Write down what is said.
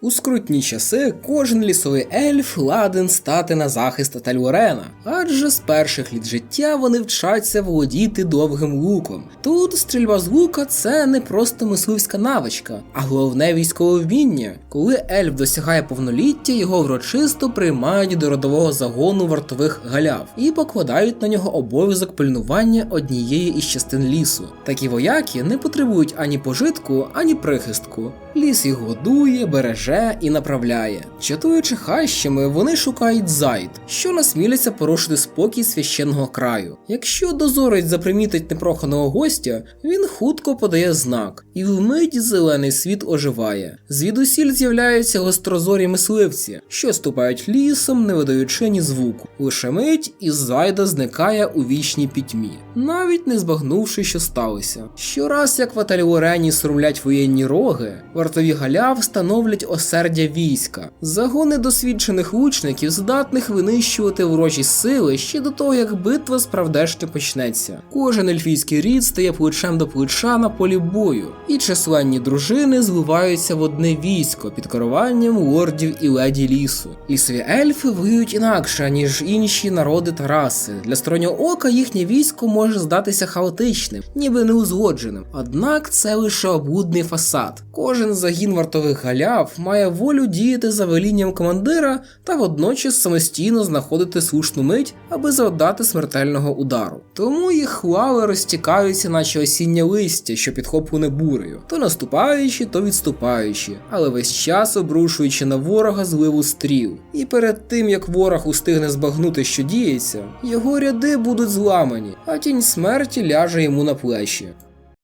У скрутні часи кожен лісовий ельф ладен стати на захист Тальворена, адже з перших літ життя вони вчаться володіти довгим луком. Тут стрільба з лука це не просто мисливська навичка, а головне військове вміння. Коли ельф досягає повноліття, його врочисто приймають до родового загону вартових галяв і покладають на нього обов'язок пильнування однієї із частин лісу. Такі вояки не потребують ані пожитку, ані прихистку. Ліс їх годує, береже і направляє. Чатуючи хащами, вони шукають зайд, що насміляться порушити спокій священного краю. Якщо дозорець запримітить непроханого гостя, він хутко подає знак, і вмить зелений світ оживає. Звідусіль з'являються гострозорі мисливці, що ступають лісом, не видаючи ні звуку. Лише мить і зайда зникає у вічній пітьмі, навіть не збагнувши, що сталося. Щораз, як в Аталіорені сурмлять воєнні роги, вартові галяв становлять осердя війська, загони досвідчених лучників, здатних винищувати ворожі сили ще до того, як битва справдешньо почнеться. Кожен ельфійський рід стає плечем до плеча на полі бою, і численні дружини зливаються в одне військо під керуванням лордів і леді лісу. Лісові ельфи воюють інакше, ніж інші народи та раси. Для стороннього ока їхнє військо може здатися хаотичним, ніби неузгодженим. Однак це лише облудний фасад. Кожен загін вартових галяв має волю діяти за велінням командира та водночас самостійно знаходити слушну мить, аби завдати смертельного удару. Тому їх лави розтікаються, наче осіннє листя, що підхоплюне бурею, то наступаючи, то відступаючи, але весь час обрушуючи на ворога зливу стріл. І перед тим як ворог устигне збагнути, що діється, його ряди будуть зламані, а тінь смерті ляже йому на плечі.